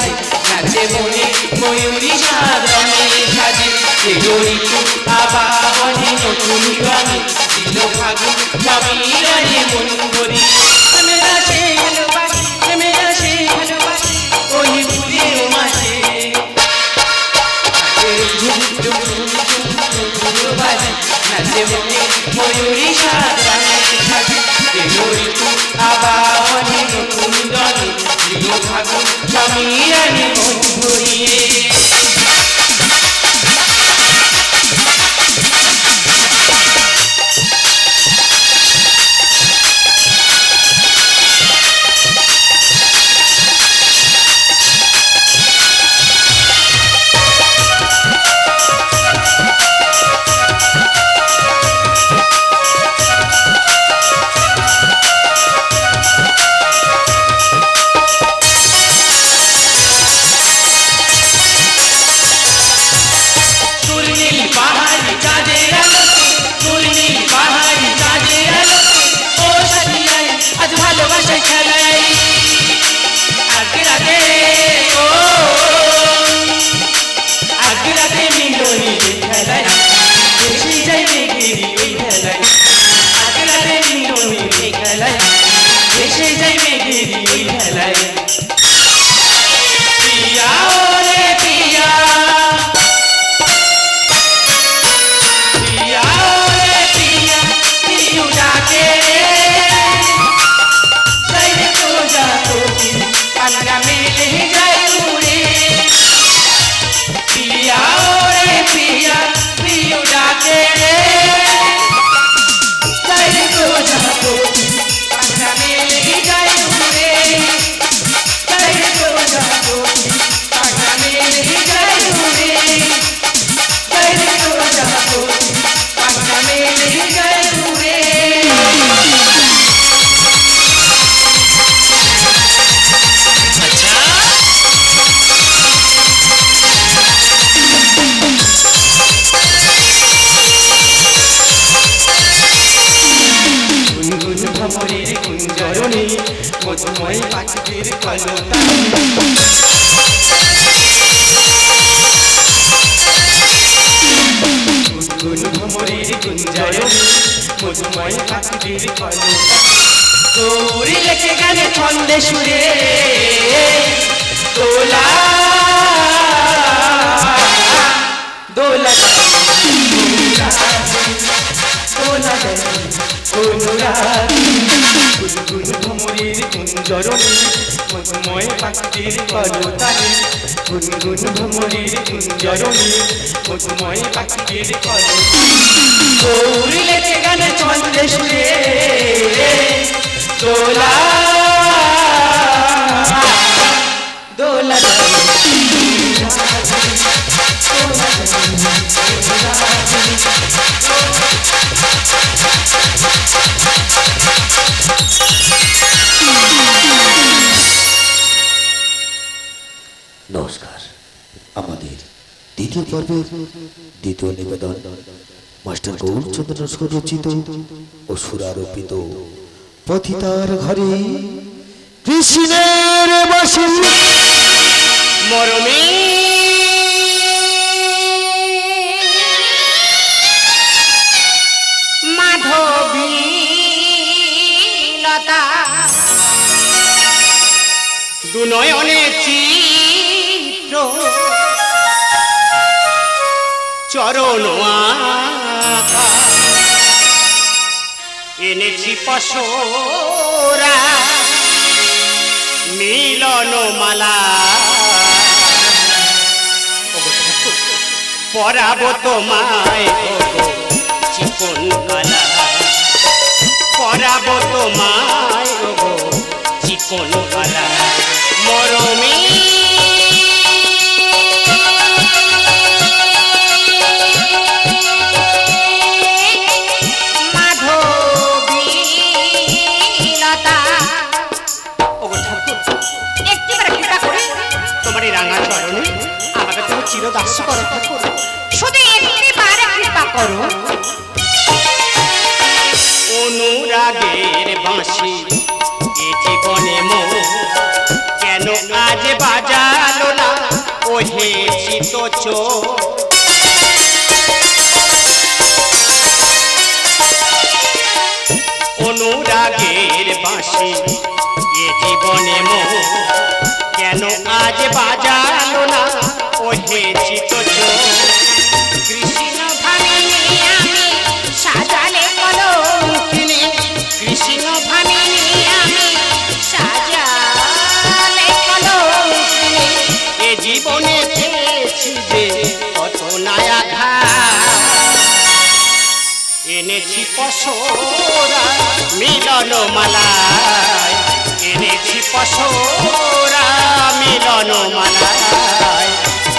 বাজে নাচে মনে ময়ূরী সাদ রঙে সাজে। সে ঋতু আবাহনে নতুন গানে। দিল ফাগুন স্বামীরানে মন কলতানি গুনগুন ভ্রমরের কুঞ্জরণী মধুময় পাখিদের কলতানি তোরি লেখে গানে ছন্দে সুরে দোলা দোলা দোলা গুনগুন ভ্রমরের ময় পাখির কলতানি গুনগুন ভ্রমরের কুঞ্জরণী ময় পাখির লেখে গানে চন্দে সুরে দোলা পর্বের দ্বিতীয় নিবেদন। মাস্টার গৌরচন্দ্র নস্কর রচিত ও সুরারোপিত। পথিতার ঘরে কৃষ্ণের বাসী মরমে। মাধবী লতা দুনয়নে চিত্র। চরণ। এনেছি পশরা মিলন মালা পরাব তোমায় চিকন পরাব তোমায় চিকন রাঙা চরণে আমাকে তুমি চিরদাস করো। শুধু একটিবার কৃপা করো। অনুরাগের বাঁশি এ জীবনে মো কেন আজ বাজাল তো চোখ অনুরাগের বাঁশি এ জীবনে মো কেন আজ না ওহে চিত কৃষ্ণ ভামিনি আমি সাজালে কলঙ্কিনী। কৃষ্ণ ভামিনি আমি সাজালে কলঙ্কিনী। এ জীবনে পেয়েছি যে কত নায়া এনেছি পশোরা মিলন মালায়। এনেছি পশোরা মিলন মালায়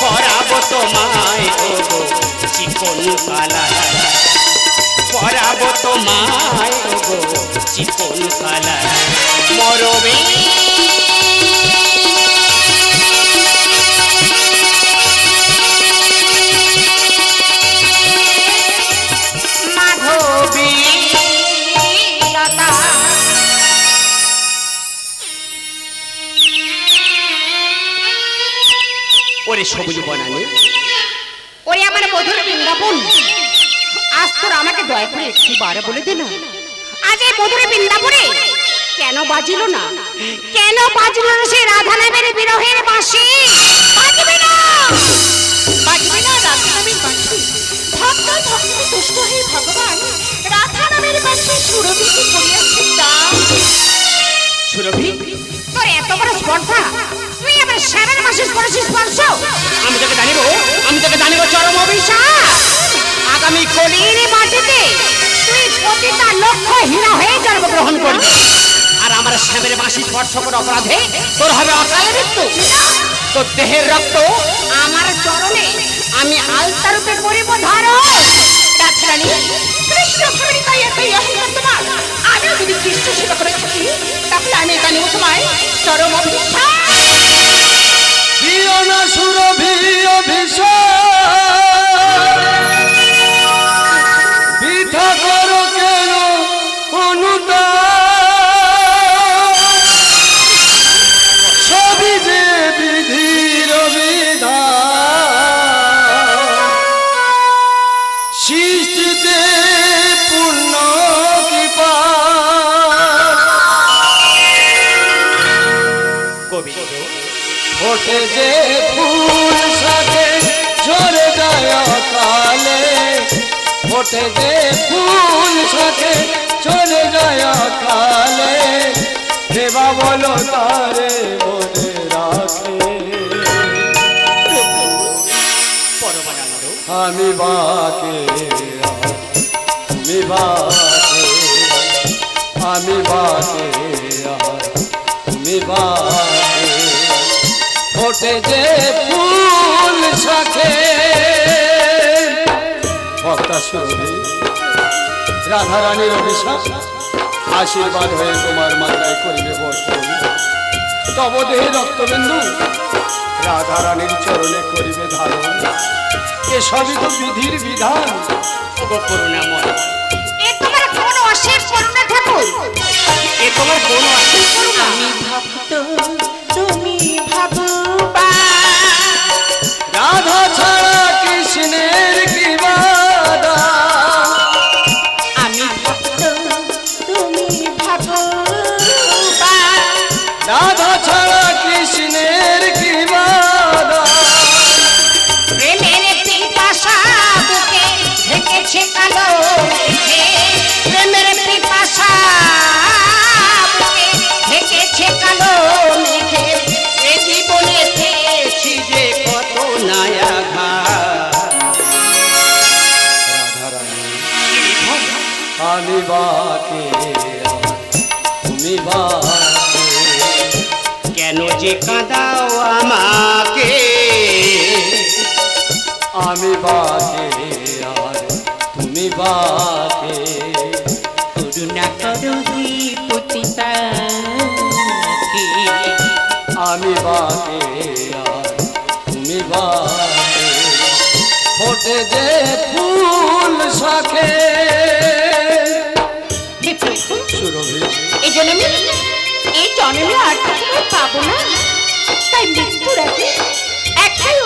পরাবো তোমায় ওগো চিকন কালায়। পরাবো তোমায় ওগো চিকন কালায়। মরবে ওরে সবুজ বনানি ওরে আমার মধুর বৃন্দাবন আজ তোর আমাকে দয়া করে একটি বার বলে দে না আজ এই মধুর বৃন্দাবনে কেন বাজিল না কেন বাজিল না সে রাধা নামের বিরহের বাঁশি বাজবে না বাজবে না রাধা নামের বাঁশি ভক্ত ভক্ত তুষ্ট হয়ে ভগবান রাধা নামের বাঁশি সুরভিকে কলির মাটিতে তুই পতিতা লক্ষ্য হীরা হয়ে জন্মগ্রহণ করবি। আর আমার শ্যামের বাঁশি স্পর্শ অপরাধে তোর হবে অকাল মৃত্যু। তোর দেহের রক্ত আমার চরণে আমি আলতা রূপে করিব ধারণ রাজরানী কৃষ্ণ তাই এতই অহংকার তোমার। সেবা করে থাকি, তাহলে আমি জানিব তোমায় চরম অভিশাপ ফোটে যে ফুল সাথে চলে যায় কালে দেবা বলো তারে মনে রাখে। আমি বাকে আমি বাকে আমি বাকে তুমি বাকে। ফোটে যে ফুল শাখে রাধারানীর অভিশাপ। আশীর্বাদ হয়ে তোমার মাথায় করিবে তব দেহে রক্তবিন্দু। রাধারানীর চরণে করিবে ধারণ। এসবই তো বিধির বিধান। করুণাময়। এ তোমার কোন অশেষ করুণা ঠাকুর? এ তোমার কোন আশীষ করুণা? আমি ভক্ত বাকে তুমি বাকে। কেন যে কাঁদাও আমাকে? আমি বাকে আর তুমি বাকে। করুণা করো পতিতা আমি বাকে এই জন্মে আর কখনো পাবো না। তাই মৃত্যুর আগে একটাই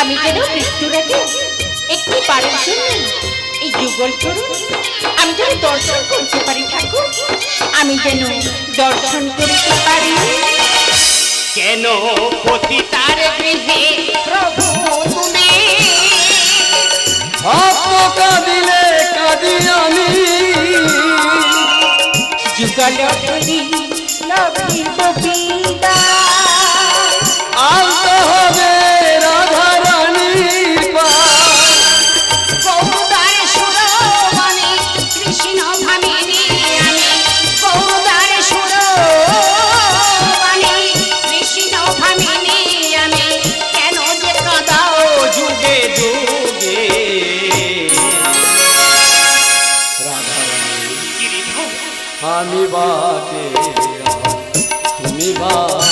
আমি যেন মৃত্যুর আগে একটি বারের জন্য এই যুগল করুন আমি যেন দর্শন করতে পারি ঠাকুর। আমি যেন দর্শন করতে পারি। কেন পতি তার গৃহে প্রভু তুমি? ভক্ত কাঁদিলে কাঁদি আমি। যুগল করি লভিব বিদায়। আনতে হবে আমি বাকে তুমি বাকে